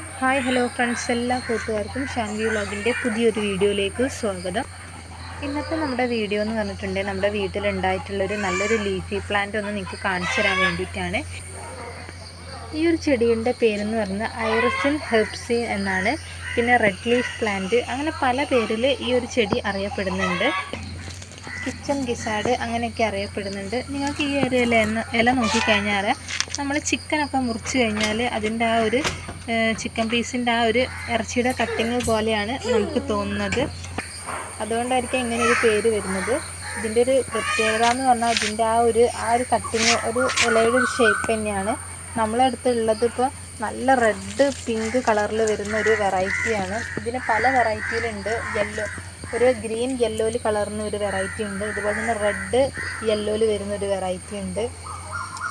Hi hello friends എല്ലാ കൂട്ടുകാർക്കും ഷാൻവി വ്ളോഗിന്റെ പുതിയൊരു വീഡിയോയിലേക്ക് സ്വാഗതം. ഇന്നത്തെ നമ്മുടെ വീഡിയോ എന്ന് പറഞ്ഞിട്ടുണ്ടെങ്കിൽ നമ്മുടെ വീട്ടിലുണ്ടായിട്ടുള്ളൊരു നല്ലൊരു ലീഫി പ്ലാന്റ് ഒന്ന് നിങ്ങൾക്ക് കാണിച്ചു തരാൻ വേണ്ടിയിട്ടാണ്. ഈ ഒരു ചെടിയുടെ പേരെന്ന് പറഞ്ഞാൽ ഐറസിൻ ഹെർബ്സിൻ എന്നാണ്. പിന്നെ റെഡ് ലീഫ് പ്ലാന്റ് അങ്ങനെ പല പേരിൽ ഈ ഒരു ചെടി അറിയപ്പെടുന്നുണ്ട്. കിച്ചൺ ഗിസാഡ് അങ്ങനെയൊക്കെ അറിയപ്പെടുന്നുണ്ട്. നിങ്ങൾക്ക് ഈ ഒരു ഇല ഇല നോക്കിക്കഴിഞ്ഞാൽ നമ്മൾ ചിക്കനൊക്കെ മുറിച്ച് കഴിഞ്ഞാൽ അതിന്റെ ആ ഒരു ചിക്കൻ പീസിന്റെ ആ ഒരു ഇറച്ചിയുടെ കട്ടിങ് പോലെയാണ് നമുക്ക് തോന്നുന്നത്. അതുകൊണ്ടായിരിക്കും ഇങ്ങനെ ഒരു പേര് വരുന്നത്. ഇതിന്റെ ഒരു പ്രത്യേകത എന്ന് പറഞ്ഞാൽ ഇതിന്റെ ആ ഒരു ആ ഒരു കട്ടിങ് ഒരു ഇലയുടെ ഒരു ഷേപ്പ് തന്നെയാണ്. നമ്മളെ അടുത്തുള്ളത് ഇപ്പോൾ നല്ല റെഡ് പിങ്ക് കളറിൽ വരുന്ന ഒരു വെറൈറ്റിയാണ് ഇതിന് പല വെറൈറ്റിയിലുണ്ട് യെല്ലോ ഒരു ഗ്രീൻ യെല്ലോയിൽ കളർന്ന ഒരു വെറൈറ്റി ഉണ്ട്. ഇതുപോലെ തന്നെ റെഡ് യെല്ലോയിൽ വരുന്ന ഒരു വെറൈറ്റി ഉണ്ട്.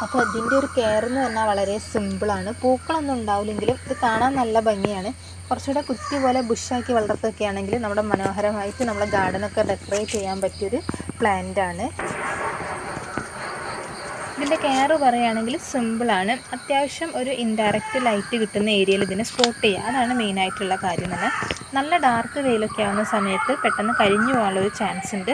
അപ്പോൾ ഇതിന്റെ ഒരു കെയർ എന്ന് പറഞ്ഞാൽ വളരെ സിമ്പിളാണ് പൂക്കളൊന്നും ഉണ്ടാവില്ലെങ്കിലും ഇത് കാണാൻ നല്ല ഭംഗിയാണ്. കുറച്ചുകൂടെ കുറ്റി പോലെ ബുഷാക്കി വളർത്തുകയൊക്കെ ആണെങ്കിൽ നമ്മുടെ മനോഹരമായിട്ട് നമ്മുടെ ഗാർഡനൊക്കെ ഡെക്കറേറ്റ് ചെയ്യാൻ പറ്റിയൊരു പ്ലാന്റ് ആണ്. ഇതിന്റെ കെയർ പറയുകയാണെങ്കിൽ സിമ്പിളാണ് അത്യാവശ്യം ഒരു ഇൻഡയറക്റ്റ് ലൈറ്റ് കിട്ടുന്ന ഏരിയയിൽ ഇതിനെ സ്പോട്ട് ചെയ്യുക. അതാണ് മെയിനായിട്ടുള്ള കാര്യം തന്നെ നല്ല ഡാർക്ക് വെയിലൊക്കെ ആവുന്ന സമയത്ത് പെട്ടെന്ന് കരിഞ്ഞു പോകാനുള്ള ഒരു ചാൻസ് ഉണ്ട്.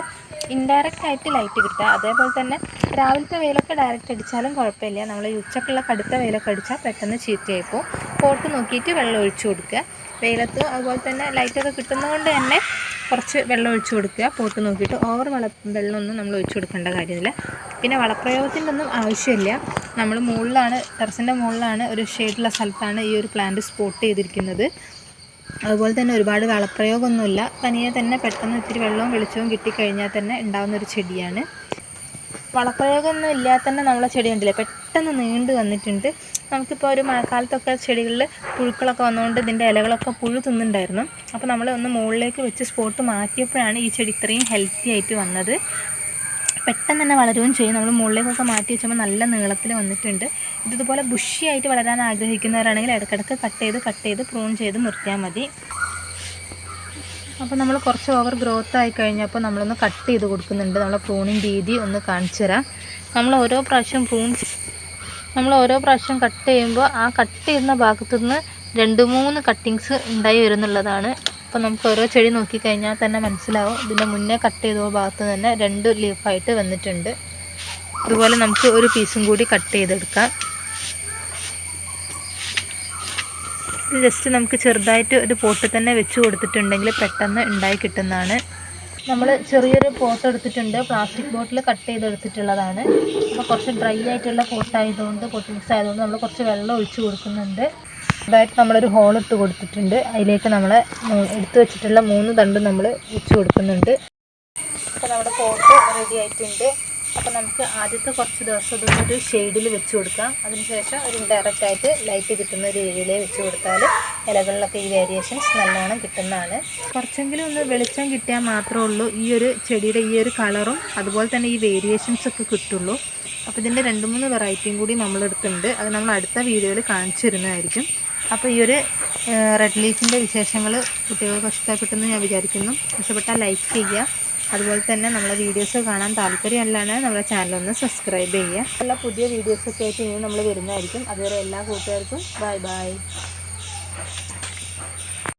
ഇൻഡയറക്റ്റ് ആയിട്ട് ലൈറ്റ് കിട്ടുക. അതേപോലെ തന്നെ രാവിലത്തെ വെയിലൊക്കെ ഡയറക്റ്റ് അടിച്ചാലും കുഴപ്പമില്ല. നമ്മൾ ഉച്ചക്കുള്ള കടുത്ത വെയിലൊക്കെ അടിച്ചാൽ പെട്ടെന്ന് ചീത്തയായി പോകും പോട്ട് നോക്കിയിട്ട് വെള്ളം ഒഴിച്ചു കൊടുക്കുക. വെയിലത്ത് അതുപോലെ തന്നെ ലൈറ്റൊക്കെ കിട്ടുന്നതുകൊണ്ട് തന്നെ കുറച്ച് വെള്ളം ഒഴിച്ചു കൊടുക്കുക. പോട്ട് നോക്കിയിട്ട് ഓവർ വള വെള്ളമൊന്നും നമ്മൾ ഒഴിച്ചു കൊടുക്കേണ്ട കാര്യമില്ല. പിന്നെ വളപ്രയോഗത്തിന്റെ ഒന്നും ആവശ്യമില്ല. നമ്മൾ മുകളിലാണ് ടെറസിന്റെ മുകളിലാണ് ഒരു ഷെയ്ഡുള്ള സ്ഥലത്താണ് ഈ ഒരു പ്ലാന്റ് സ്പോട്ട് ചെയ്തിരിക്കുന്നത്. അതുപോലെ തന്നെ ഒരുപാട് വളപ്രയോഗമൊന്നുമില്ല. തനിയെ തന്നെ പെട്ടെന്ന് ഇത്തിരി വെള്ളവും വെളിച്ചവും കിട്ടിക്കഴിഞ്ഞാൽ തന്നെ ഉണ്ടാകുന്ന ഒരു ചെടിയാണ്. വളപ്രയോഗമൊന്നും ഇല്ലാതെ തന്നെ നമ്മളെ ചെടി ഉണ്ടല്ലേ പെട്ടെന്ന് നീണ്ടു വന്നിട്ടുണ്ട്. നമുക്കിപ്പോൾ ഒരു മഴക്കാലത്തൊക്കെ ചെടികളിൽ പുഴുക്കളൊക്കെ വന്നുകൊണ്ട് ഇതിന്റെ ഇലകളൊക്കെ പുഴു തിന്നുണ്ടായിരുന്നു അപ്പോൾ നമ്മൾ ഒന്ന് മുകളിലേക്ക് വെച്ച് സ്പോട്ട് മാറ്റിയപ്പോഴാണ് ഈ ചെടി ഇത്രയും ഹെൽത്തി ആയിട്ട് വന്നത്. പെട്ടെന്ന് തന്നെ വളരുകയും ചെയ്യും. നമ്മൾ മുകളിലേക്കൊക്കെ മാറ്റി വെച്ചപ്പോൾ നല്ല നീളത്തിൽ വന്നിട്ടുണ്ട്. ഇതുപോലെ ബുഷിയായിട്ട് വളരാൻ ആഗ്രഹിക്കുന്നവരാണെങ്കിൽ ഇടയ്ക്കിടയ്ക്ക് കട്ട് ചെയ്ത് കട്ട് ചെയ്ത് പ്രൂൺ ചെയ്ത് നിർത്തിയാൽ മതി. അപ്പോൾ നമ്മൾ കുറച്ച് ഓവർ ഗ്രോത്ത് ആയി കഴിഞ്ഞപ്പോൾ നമ്മളൊന്ന് കട്ട് ചെയ്ത് കൊടുക്കുന്നുണ്ട്. നമ്മളെ പ്രൂണിങ് രീതി ഒന്ന് കാണിച്ചു തരാം. നമ്മൾ ഓരോ പ്രാവശ്യം പ്രൂൺ നമ്മൾ ഓരോ പ്രാവശ്യം കട്ട് ചെയ്യുമ്പോൾ ആ കട്ട് ചെയ്യുന്ന ഭാഗത്തുനിന്ന് രണ്ട് മൂന്ന് കട്ടിങ്സ് ഉണ്ടായി വരുന്നുള്ളതാണ്. അപ്പോൾ നമുക്ക് ഓരോ ചെടി നോക്കിക്കഴിഞ്ഞാൽ തന്നെ മനസ്സിലാവും. ഇതിന്റെ മുന്നേ കട്ട് ചെയ്ത ഭാഗത്ത് തന്നെ രണ്ട് ലീഫായിട്ട് വന്നിട്ടുണ്ട്. അതുപോലെ നമുക്ക് ഒരു പീസും കൂടി കട്ട് ചെയ്തെടുക്കാം. ഇത് ജസ്റ്റ് നമുക്ക് ചെറുതായിട്ട് ഒരു പോട്ട് തന്നെ വെച്ച് കൊടുത്തിട്ടുണ്ടെങ്കിൽ പെട്ടെന്ന് ഉണ്ടായി കിട്ടുന്നതാണ്. നമ്മൾ ചെറിയൊരു പോട്ട് എടുത്തിട്ടുണ്ട്. പ്ലാസ്റ്റിക് ബോട്ടിൽ കട്ട് ചെയ്തെടുത്തിട്ടുള്ളതാണ്. അപ്പോൾ കുറച്ച് ഡ്രൈ ആയിട്ടുള്ള പോട്ടായതുകൊണ്ട് പൊട്ടിക്സ് ആയതുകൊണ്ട് നമ്മൾ കുറച്ച് വെള്ളം ഒഴിച്ച് കൊടുക്കുന്നുണ്ട്. അതായിട്ട് നമ്മളൊരു ഹോൾ ഇട്ട് കൊടുത്തിട്ടുണ്ട്. അതിലേക്ക് നമ്മൾ എടുത്തു വെച്ചിട്ടുള്ള മൂന്ന് തണ്ടും നമ്മൾ വെച്ച് കൊടുക്കുന്നുണ്ട്. അപ്പോൾ നമ്മുടെ പോട്ട് റെഡി ആയിട്ടുണ്ട്. അപ്പോൾ നമുക്ക് ആദ്യത്തെ കുറച്ച് ദിവസം ഒരു ഷെയ്ഡിൽ വെച്ച് കൊടുക്കാം. അതിനുശേഷം ഒരു ഇൻഡയറക്റ്റ് ആയിട്ട് ലൈറ്റ് കിട്ടുന്ന ഒരു ഏരിയയിലേ വെച്ച് കൊടുത്താൽ ഇലകളിലൊക്കെ ഈ വേരിയേഷൻസ് നല്ലോണം കിട്ടുന്നതാണ്. കുറച്ചെങ്കിലും ഒന്ന് വെളിച്ചം കിട്ടിയാൽ മാത്രമേ ഉള്ളൂ. ഈ ഒരു ചെടിയുടെ ഈ ഒരു കളറും അതുപോലെ തന്നെ ഈ വേരിയേഷൻസ് ഒക്കെ കിട്ടുള്ളൂ. അപ്പോൾ ഇതിന്റെ രണ്ട് മൂന്ന് വെറൈറ്റിയും കൂടി നമ്മൾ എടുത്തിട്ടുണ്ട് അത് നമ്മൾ അടുത്ത വീഡിയോയിൽ കാണിച്ചു തരുന്നതായിരിക്കും അപ്പോൾ ഈ ഒരു റെഡ് ലീഫിന്റെ വിശേഷങ്ങൾ കുട്ടികൾക്ക് ഇഷ്ടപ്പെട്ടെന്ന് ഞാൻ വിചാരിക്കുന്നു. ഇഷ്ടപ്പെട്ടാൽ ലൈക്ക് ചെയ്യുക. അതുപോലെ തന്നെ നമ്മളെ വീഡിയോസ് കാണാൻ താല്പര്യമല്ലാണ് നമ്മുടെ ചാനലൊന്ന് സബ്സ്ക്രൈബ് ചെയ്യുക. എല്ലാ പുതിയ വീഡിയോസൊക്കെ ആയിട്ട് ഇനി നമ്മൾ വരുന്നതായിരിക്കും. അതുവരെ എല്ലാ കൂട്ടുകാർക്കും ബൈ ബൈ.